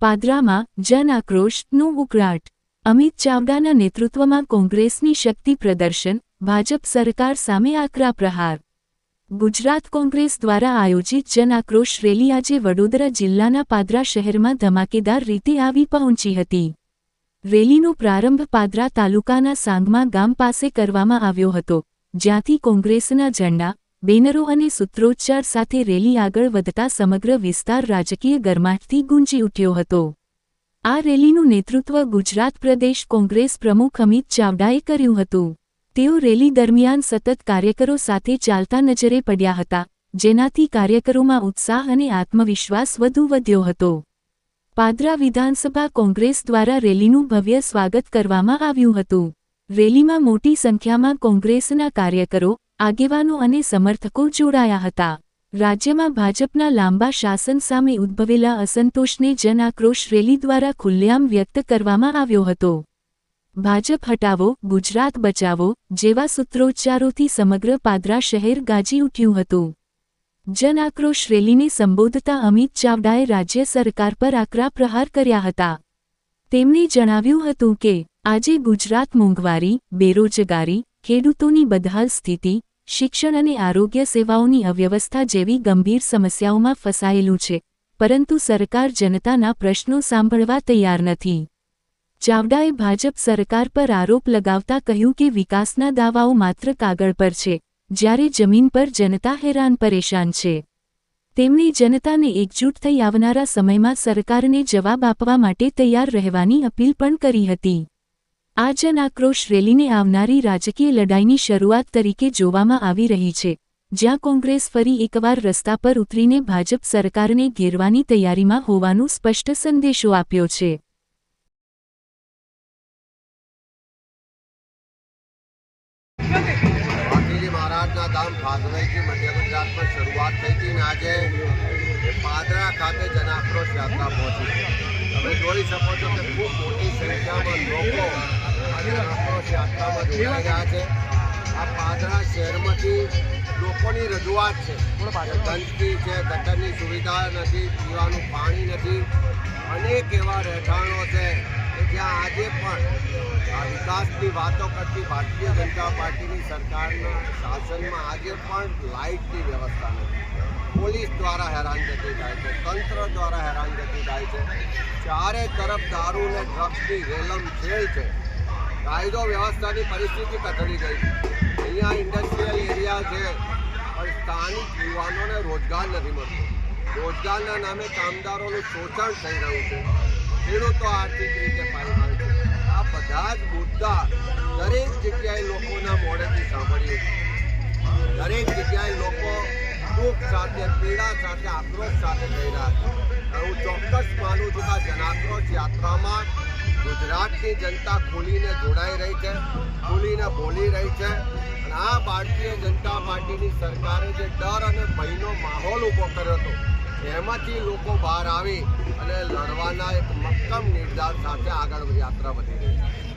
પાદરામાં જન આક્રોશનું ઉકળાટ. અમિત ચાવડાના નેતૃત્વમાં કોંગ્રેસની શક્તિ પ્રદર્શન, ભાજપ સરકાર સામે આકરા પ્રહાર. ગુજરાત કોંગ્રેસ દ્વારા આયોજિત જન આક્રોશ રેલી આજે વડોદરા જિલ્લાના પાદરા શહેરમાં ધમાકેદાર રીતે આવી પહોંચી હતી. રેલીનો પ્રારંભ પાદરા તાલુકાના સાંગમા ગામ પાસે કરવામાં આવ્યો હતો, જ્યાંથી કોંગ્રેસના ઝંડા બેનરો અને સૂત્રોચ્ચાર સાથે રેલી આગળ વધતા સમગ્ર વિસ્તાર રાજકીય ગરમાટથી ગુંજી ઉઠ્યો હતો. આ રેલીનું નેતૃત્વ ગુજરાત પ્રદેશ કોંગ્રેસ પ્રમુખ અમિત ચાવડાએ કર્યું હતું. તેઓ રેલી દરમિયાન સતત કાર્યકરો સાથે ચાલતા નજરે પડ્યા હતા, જેનાથી કાર્યકરોમાં ઉત્સાહ અને આત્મવિશ્વાસ વધુ વધ્યો હતો. પાદરા વિધાનસભા કોંગ્રેસ દ્વારા રેલીનું ભવ્ય સ્વાગત કરવામાં આવ્યું હતું. રેલીમાં મોટી સંખ્યામાં કોંગ્રેસના કાર્યકરો આગેવાનો અને સમર્થકો જોડાયા હતા. રાજ્યમાં ભાજપના લાંબા શાસન સામે ઉદ્ભવેલા અસંતોષને જન આક્રોશ રેલી દ્વારા ખુલ્લેઆમ વ્યક્ત કરવામાં આવ્યો હતો. ભાજપ હટાવો, ગુજરાત બચાવો, જેવા સૂત્રોચ્ચારોથી સમગ્ર પાદરા શહેર ગાજી ઉઠ્યું હતું. જન આક્રોશ રેલીને સંબોધતા અમિત ચાવડાએ રાજ્ય સરકાર પર આકરા પ્રહાર કર્યા હતા. તેમણે જણાવ્યું હતું કે, આજે ગુજરાત મોંઘવારી, બેરોજગારી, ખેડૂતોની બદહાલ સ્થિતિ શિક્ષણ અને આરોગ્ય સેવાઓની અવ્યવસ્થા જેવી ગંભીર સમસ્યાઓમાં ફસાયેલું છે, પરંતુ સરકાર જનતાના પ્રશ્નો સાંભળવા તૈયાર નથી. ચાવડાએ ભાજપ સરકાર પર આરોપ લગાવતા કહ્યું કે વિકાસના દાવાઓ માત્ર કાગળ પર છે, જ્યારે જમીન પર જનતા હેરાન પરેશાન છે. તેમણે જનતાને એકજૂટ થઈ આવનારા સમયમાં સરકારને જવાબ આપવા માટે તૈયાર રહેવાની અપીલ પણ કરી હતી. આ જન આક્રોશ રેલીને આવનારી રાજકીય લડાઈની શરૂઆત તરીકે જોવામાં આવી રહી છે, જ્યાં કોંગ્રેસ ફરી એકવાર રસ્તા પર ઉતરીને ભાજપ સરકારને ઘેરવાની તૈયારીમાં હોવાનું સ્પષ્ટ સંદેશો આપ્યો છે. ધામ ભાગવતથી મધ્ય ગુજરાતમાં શરૂઆત થઈ હતી ને આજે પાદરા ખાતે જનાક્રોશ યાત્રા પહોંચી તમે જોઈ શકો છો કે ખૂબ મોટી સંખ્યામાં લોકો આ જનાક્રોશ યાત્રામાં જોડાઈ રહ્યા છે. આ પાદરા શહેરમાંથી લોકોની રજૂઆત છે ગંદકી છે ગટરની સુવિધા નથી પીવાનું પાણી નથી. અનેક એવા રહેઠાણો છે. જ્યાં આજે પણ વિકાસની વાતો કરતી ભારતીય જનતા પાર્ટીની સરકારના શાસનમાં આજે પણ લાઇટની વ્યવસ્થા નથી. પોલીસ દ્વારા હેરાનગતિ થાય છે, તંત્ર દ્વારા હેરાનગતિ થાય છે. ચારે તરફ દારૂ અને ડ્રગ્સની રેલમ ખેલ છે. કાયદો વ્યવસ્થાની પરિસ્થિતિ કથળી ગઈ અહીંયા ઇન્ડસ્ટ્રીયલ એરિયા છે, પણ સ્થાનિક યુવાનોને રોજગાર નથી મળતો. રોજગારના નામે કામદારોનું શોષણ થઈ રહ્યું છે. ખેડૂતો આર્થિક રીતે પાયમાલ છે. આ બધા જ મુદ્દા દરેક જગ્યાએ લોકોના મોઢેથી સાંભળીએ છીએ. દરેક જગ્યાએ લોકો દુઃખ સાથે, પીડા સાથે, આક્રોશ સાથે થઈ રહ્યા છે. હું ચોક્કસ માનું છું આ જનાક્રોશ યાત્રામાં ગુજરાતની જનતા ખુલીને જોડાઈ રહી છે, ખુલીને બોલી રહી છે. અને આ ભારતીય જનતા પાર્ટીની સરકારે જે ડર અને ભયનો માહોલ ઊભો કર્યો હતો એમાંથી લોકો બહાર આવી અને લડવાના એક મક્કમ નિર્ધાર સાથે આગળ યાત્રા વધી રહી છે.